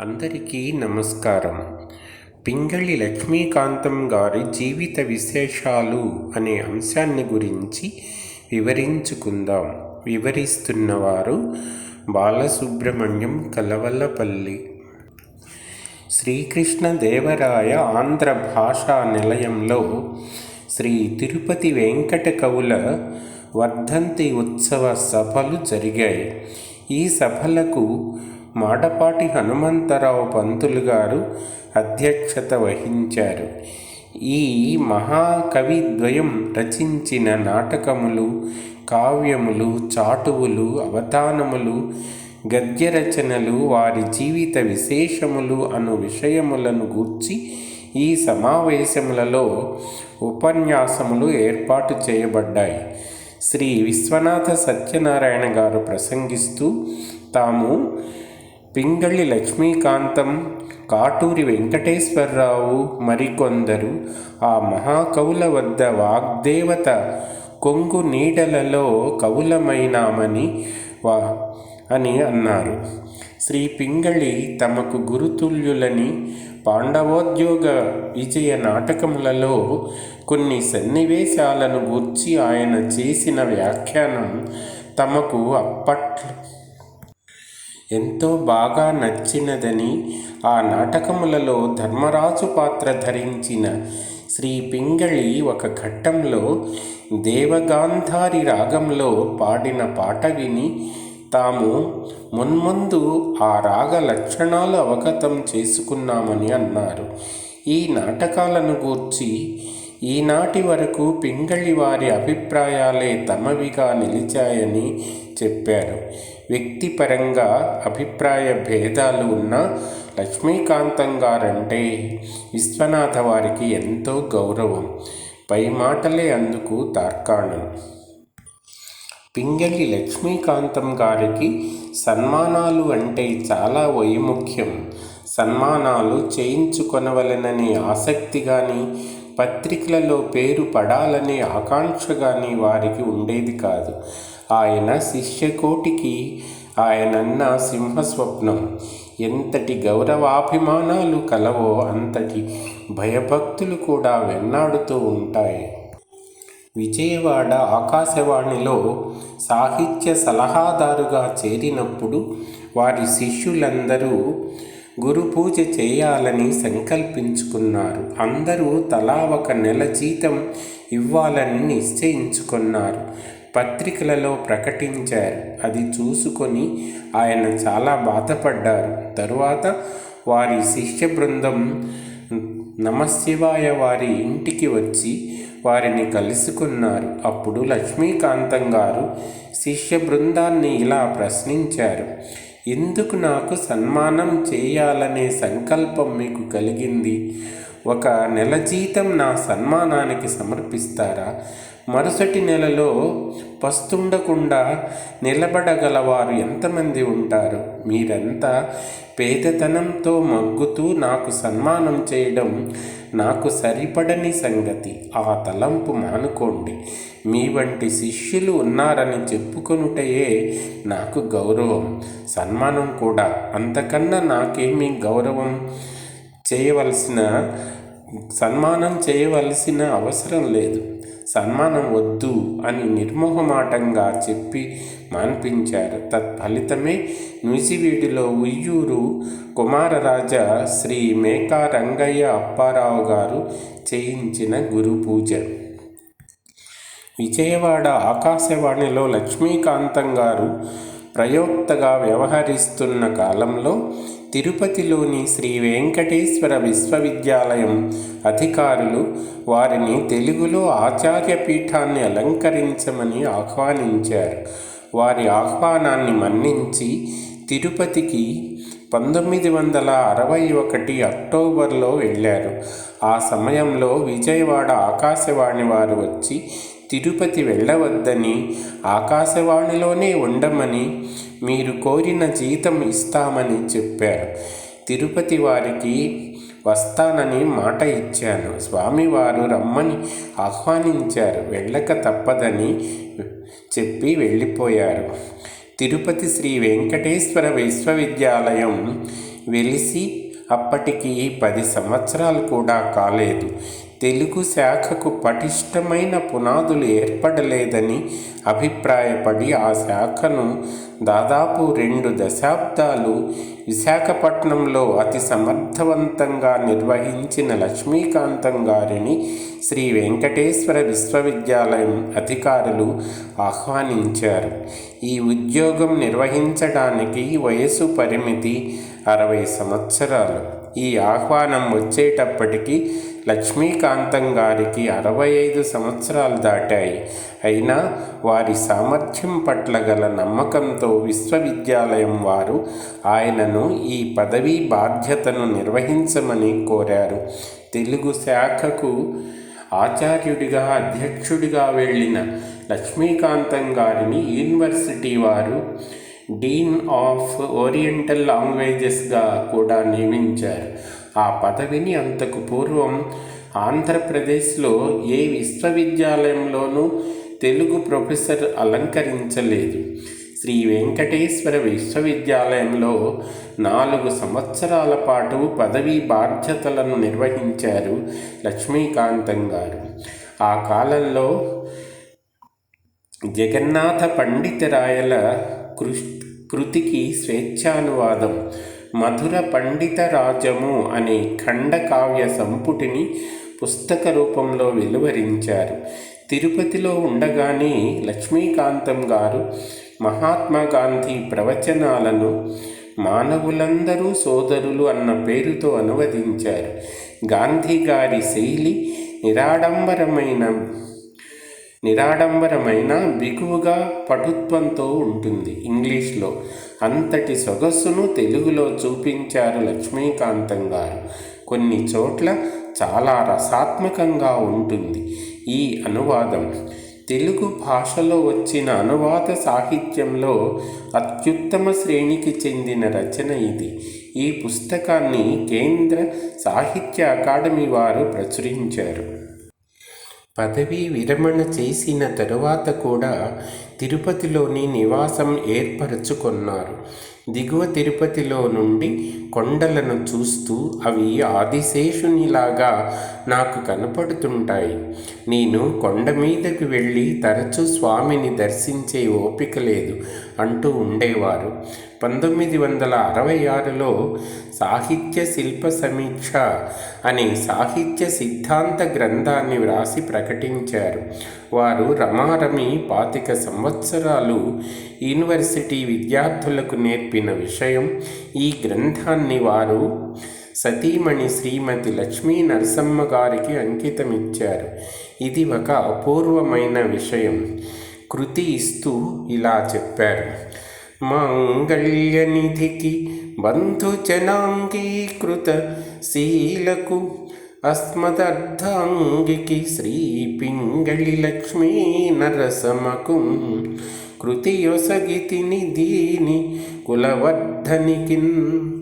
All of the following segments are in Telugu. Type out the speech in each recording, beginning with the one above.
అందరికీ నమస్కారం. పింగళి లక్ష్మీకాంతం గారి జీవిత విశేషాలు అనే అంశాన్ని గురించి వివరించుకుందాం. వివరిస్తున్నవారు బాలసుబ్రహ్మణ్యం కలవల్లపల్లి శ్రీకృష్ణ దేవరాయ ఆంధ్ర భాషా నిలయంలో శ్రీ తిరుపతి వెంకట కవుల వర్ధంతి ఉత్సవ సభలు జరిగాయి. ఈ సభలకు మాడపాటి హనుమంతరావు పంతులు గారు అధ్యక్షత వహించారు. ఈ మహాకవి ద్వయం రచించిన నాటకములు కావ్యములు చాటువులు అవధానములు గద్యరచనలు వారి జీవిత విశేషములు అను విషయములను గూర్చి ఈ సమావేశములలో ఉపన్యాసములు ఏర్పాటు చేయబడ్డాయి. శ్రీ విశ్వనాథ సత్యనారాయణ గారు ప్రసంగిస్తూ తాము పింగళి లక్ష్మీకాంతం కాటూరి వెంకటేశ్వరరావు మరికొందరు. ఆ మహాకవుల వద్ద వాగ్దేవత కొంగు నీడలలో కవులమైనామని వా అని అన్నారు. శ్రీ పింగళి తమకు గురుతుల్యులని పాండవోద్యోగ విజయ నాటకములలో కొన్ని సన్నివేశాలను గూర్చి ఆయన చేసిన వ్యాఖ్యానం తమకు అప్పట్ ఎంతో బాగా నచ్చినదని ఆ నాటకములలో ధర్మరాజు పాత్ర ధరించిన శ్రీ పింగళి ఒక ఘట్టంలో దేవగాంధారి రాగంలో పాడిన పాట విని తాము మున్ముందు ఆ రాగ లక్షణాలు అవగతం చేసుకున్నామని అన్నారు. ఈ నాటకాలను గూర్చి ఈనాటి వరకు పింగళి వారి అభిప్రాయాలే తమవిగా నిలిచాయని చెప్పారు. వ్యక్తిపరంగా అభిప్రాయ భేదాలు ఉన్న లక్ష్మీకాంతం గారంటే విశ్వనాథ వారికి ఎంతో గౌరవం. పై మాటలే అందుకు తార్కాణం. పింగళి లక్ష్మీకాంతం గారికి సన్మానాలు అంటే చాలా వైముఖ్యం. సన్మానాలు చేయించుకొనవలననే ఆసక్తి కానీ పత్రికలలో పేరు పడాలనే ఆకాంక్ష కానీ వారికి ఉండేది కాదు. ఆయన శిష్యకోటికి ఆయనన్న సింహస్వప్నం. ఎంతటి గౌరవాభిమానాలు కలవో అంతటి భయభక్తులు కూడా వెన్నాడుతూ ఉంటాయి. విజయవాడ ఆకాశవాణిలో సాహిత్య సలహాదారుగా చేరినప్పుడు వారి శిష్యులందరూ గురు పూజ చేయాలని సంకల్పించుకున్నారు. అందరూ తలా ఒక నెల జీతం ఇవ్వాలని నిశ్చయించుకున్నారు. పత్రికలలో ప్రకటించారు. అది చూసుకొని ఆయన చాలా బాధపడ్డారు. తరువాత వారి శిష్య బృందం నమశివాయ వారి ఇంటికి వచ్చి వారిని కలుసుకున్నారు. అప్పుడు లక్ష్మీకాంతం గారు శిష్య బృందాన్ని ఇలా ప్రశ్నించారు. ఎందుకు నాకు సన్మానం చేయాలనే సంకల్పం మీకు కలిగింది? ఒక నెల జీతం నా సన్మానానికి సమర్పిస్తారా? మరుసటి నెలలో పస్తుండకుండా నిలబడగలవారు ఎంతమంది ఉంటారు? మీరంతా పేదతనంతో మగ్గుతూ నాకు సన్మానం చేయడం నాకు సరిపడని సంగతి. ఆ తలంపు మానుకోండి. మీ వంటి శిష్యులు ఉన్నారని చెప్పుకొనుటయే నాకు గౌరవం. సన్మానం కూడా. అంతకన్నా నాకేమీ గౌరవం చేయవలసిన సన్మానం చేయవలసిన అవసరం లేదు. సన్మానం వద్దు అని నిర్మోహమాటంగా చెప్పి మాన్పించారు. తత్ఫలితమే నూజివీడిలో ఉయ్యూరు కుమారరాజ శ్రీ మేకా రంగయ్య అప్పారావు గారు చేయించిన గురు పూజ. విజయవాడ ఆకాశవాణిలో లక్ష్మీకాంతం గారు ప్రయోక్తగా వ్యవహరిస్తున్న కాలంలో తిరుపతిలోని శ్రీ వెంకటేశ్వర విశ్వవిద్యాలయం అధికారులు వారిని తెలుగులో ఆచార్య పీఠాన్ని అలంకరించమని ఆహ్వానించారు. వారి ఆహ్వానాన్ని మన్నించి తిరుపతికి పంతొమ్మిది వందల అరవై ఒకటి అక్టోబర్లో వెళ్ళారు. ఆ సమయంలో విజయవాడ ఆకాశవాణి వారు వచ్చి తిరుపతి వెళ్ళవద్దని ఆకాశవాణిలోనే ఉండమని మీరు కోరిన జీతం ఇస్తామని చెప్పారు. తిరుపతి వారికి వస్తానని మాట ఇచ్చాను. స్వామివారు రమ్మని ఆహ్వానించారు. వెళ్ళక తప్పదని చెప్పి వెళ్ళిపోయారు. తిరుపతి శ్రీ వెంకటేశ్వర విశ్వవిద్యాలయం వెలిసి అప్పటికి పది సంవత్సరాలు కూడా కాలేదు. తెలుగు శాఖకు పటిష్టమైన పునాదులు ఏర్పడలేదని అభిప్రాయపడి ఆ శాఖను దాదాపు రెండు దశాబ్దాలు విశాఖపట్నంలో అతి సమర్థవంతంగా నిర్వహించిన లక్ష్మీకాంతం గారిని శ్రీ వెంకటేశ్వర విశ్వవిద్యాలయం అధికారులు ఆహ్వానించారు. ఈ ఉద్యోగం నిర్వహించడానికి వయసు పరిమితి అరవై సంవత్సరాలు. ఈ ఆహ్వానం వచ్చేటప్పటికి లక్ష్మీకాంతం గారికి అరవై ఐదు సంవత్సరాలు దాటాయి. అయినా వారి సామర్థ్యం పట్ల గల నమ్మకంతో విశ్వవిద్యాలయం వారు ఆయనను ఈ పదవీ బాధ్యతను నిర్వహించమని కోరారు. తెలుగు శాఖకు ఆచార్యుడిగా అధ్యక్షుడిగా వెళ్ళిన లక్ష్మీకాంతం గారిని యూనివర్సిటీ వారు డీన్ ఆఫ్ ఓరియంటల్ లాంగ్వేజెస్గా కూడా నియమించారు. ఆ పదవిని అంతకు పూర్వం ఆంధ్రప్రదేశ్లో ఏ విశ్వవిద్యాలయంలోనూ తెలుగు ప్రొఫెసర్ అలంకరించలేదు. శ్రీ వెంకటేశ్వర విశ్వవిద్యాలయంలో నాలుగు సంవత్సరాల పాటు పదవీ బాధ్యతలను నిర్వహించారు లక్ష్మీకాంతం గారు. ఆ కాలంలో జగన్నాథ పండితరాయల కృష్ కృతికి స్వేచ్ఛానువాదం మధుర పండిత రాజము అనే ఖండకావ్య సంపుటిని పుస్తక రూపంలో వెలువరించారు. తిరుపతిలో ఉండగానే లక్ష్మీకాంతం గారు మహాత్మా గాంధీ ప్రవచనాలను మానవులందరూ సోదరులు అన్న పేరుతో అనువదించారు. గాంధీ గారి శైలి నిరాడంబరమైన నిరాడంబరమైన బిగువుగా పటుత్వంతో ఉంటుంది ఇంగ్లీష్లో. అంతటి సొగస్సును తెలుగులో చూపించారు లక్ష్మీకాంతం గారు. కొన్ని చోట్ల చాలా రసాత్మకంగా ఉంటుంది ఈ అనువాదం. తెలుగు భాషలో వచ్చిన అనువాద సాహిత్యంలో అత్యుత్తమ శ్రేణికి చెందిన రచన ఇది. ఈ పుస్తకాన్ని కేంద్ర సాహిత్య అకాడమీ వారు ప్రచురించారు. పదవీ విరమణ చేసిన తరువాత కూడా తిరుపతిలోని నివాసం ఏర్పరచుకున్నారు. దిగువ తిరుపతిలో నుండి కొండలను చూస్తూ అవి ఆదిశేషునిలాగా నాకు కనపడుతుంటాయి. నేను కొండ మీదకి వెళ్ళి తరచూ స్వామిని దర్శించే ఓపిక లేదు అంటూ ఉండేవారు. పంతొమ్మిది వందల అరవై ఆరులో సాహిత్య శిల్ప సమీక్ష అనే సాహిత్య సిద్ధాంత గ్రంథాన్ని వ్రాసి ప్రకటించారు. వారు రమారమి పాతిక సంవత్సరాలు యూనివర్సిటీ విద్యార్థులకు నేర్పిన విషయం. ఈ గ్రంథాన్ని వారు సతీమణి శ్రీమతి లక్ష్మీ నరసమ్మ గారికి అంకితమిచ్చారు. ఇది ఒక అపూర్వమైన విషయం. కృతి ఇస్తూ ఇలా చెప్పారు. మాంగళ్యనిధికి బంధుజనాంగీకృత శీలకు అస్మదర్ధాంగికి శ్రీ పింగళి లక్ష్మీ నరసమకు కృతియొసగితిని దీని కులవర్ధనికిన్.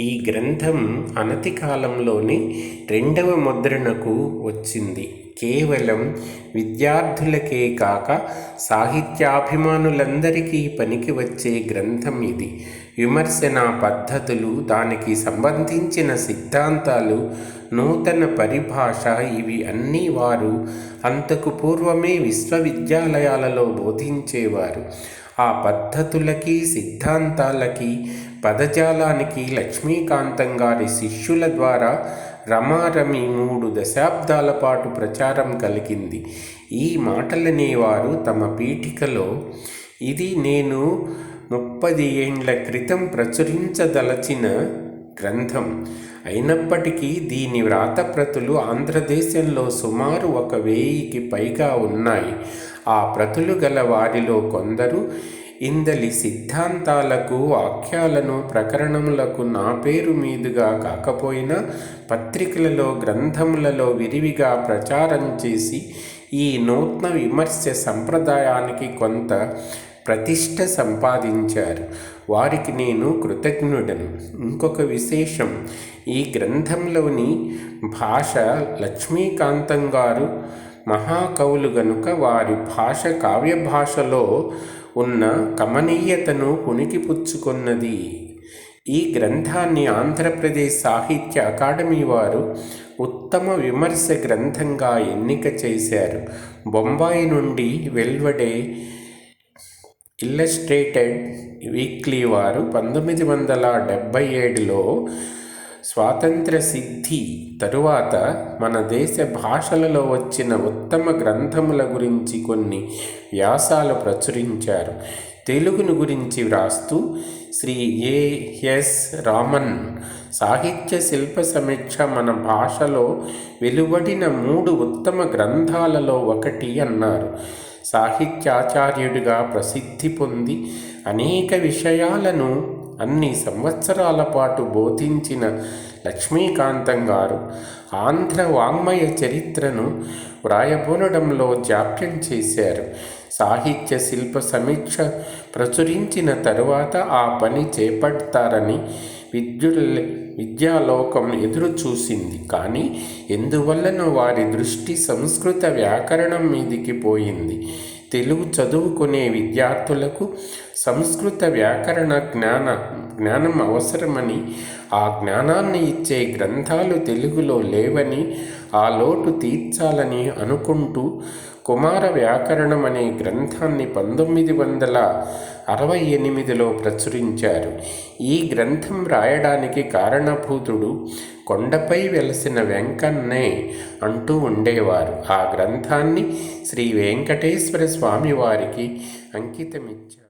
ఈ గ్రంథం అనతి కాలంలోనే రెండవ ముద్రణకు వచ్చింది. కేవలం విద్యార్థులకే కాక సాహిత్యాభిమానులందరికీ పనికి వచ్చే గ్రంథం ఇది. విమర్శన పద్ధతులు దానికి సంబంధించిన సిద్ధాంతాలు నూతన పరిభాష ఇవి అన్నీ వారు అంతకు పూర్వమే విశ్వవిద్యాలయాలలో బోధించేవారు. ఆ పద్ధతులకి సిద్ధాంతాలకి పదజాలానికి లక్ష్మీకాంతం గారి శిష్యుల ద్వారా రమారమి మూడు దశాబ్దాల పాటు ప్రచారం కలిగింది. ఈ మాటలనేవారు తమ పీఠికలో ఇది నేను ముప్పది ఏండ్ల క్రితం ప్రచురించదలచిన గ్రంథం. అయినప్పటికీ దీని వ్రాతప్రతులు ఆంధ్రదేశంలో సుమారు ఒక వెయ్యికి పైగా ఉన్నాయి. ఆ ప్రతులు గల వారిలో కొందరు ఇందలి సిద్ధాంతాలకు వాక్యాలను ప్రకరణములకు నా పేరు మీదుగా కాకపోయినా పత్రికలలో గ్రంథములలో విరివిగా ప్రచారం చేసి ఈ నూతన విమర్శ సంప్రదాయానికి కొంత ప్రతిష్ట సంపాదించారు. వారికి నేను కృతజ్ఞుడను. ఇంకొక విశేషం ఈ గ్రంథంలోని భాష లక్ష్మీకాంతం గారు మహాకవులు గనుక వారి భాష కావ్య భాషలో ఉన్న కమనీయతను పుణికిపుచ్చుకున్నది. ఈ గ్రంథాన్ని ఆంధ్రప్రదేశ్ సాహిత్య అకాడమీ వారు ఉత్తమ విమర్శ గ్రంథంగా ఎన్నిక చేశారు. బొంబాయి నుండి వెల్వడే ఇల్లస్ట్రేటెడ్ వీక్లీ వారు పంతొమ్మిది వందల డెబ్భై ఏడులో స్వాతంత్ర సిద్ధి తరువాత మన దేశ భాషలలో వచ్చిన ఉత్తమ గ్రంథముల గురించి కొన్ని వ్యాసాలు ప్రచురించారు. తెలుగును గురించి వ్రాస్తూ శ్రీ ఏఎస్ రామన్ సాహిత్య శిల్ప సమీక్ష మన భాషలో వెలువడిన మూడు ఉత్తమ గ్రంథాలలో ఒకటి అన్నారు. సాహిత్యాచార్యుడిగా ప్రసిద్ధి పొంది అనేక విషయాలను అన్ని సంవత్సరాల పాటు బోధించిన లక్ష్మీకాంతం గారు ఆంధ్ర వాంగ్మయ చరిత్రను వ్రాయబోనడంలో జాప్యం చేశారు. సాహిత్య శిల్ప సమీక్ష ప్రచురించిన తరువాత ఆ పని చేపడతారని విద్యుల్ విద్యాలోకం ఎదురు చూసింది కానీ ఎందువల్లనో వారి దృష్టి సంస్కృత వ్యాకరణం మీదికి పోయింది. తెలుగు చదువుకునే విద్యార్థులకు సంస్కృత వ్యాకరణ జ్ఞాన జ్ఞానం అవసరమని ఆ జ్ఞానాన్ని ఇచ్చే గ్రంథాలు తెలుగులో లేవని ఆ లోటు తీర్చాలని అనుకుంటూ కుమార వ్యాకరణం అనే గ్రంథాన్ని పంతొమ్మిది వందల అరవై ఎనిమిదిలో ప్రచురించారు. ఈ గ్రంథం రాయడానికి కారణభూతుడు కొండపై వెలసిన వెంకన్నే అంటూ ఉండేవారు. ఆ గ్రంథాన్ని శ్రీ వెంకటేశ్వర స్వామి వారికి అంకితమిచ్చారు.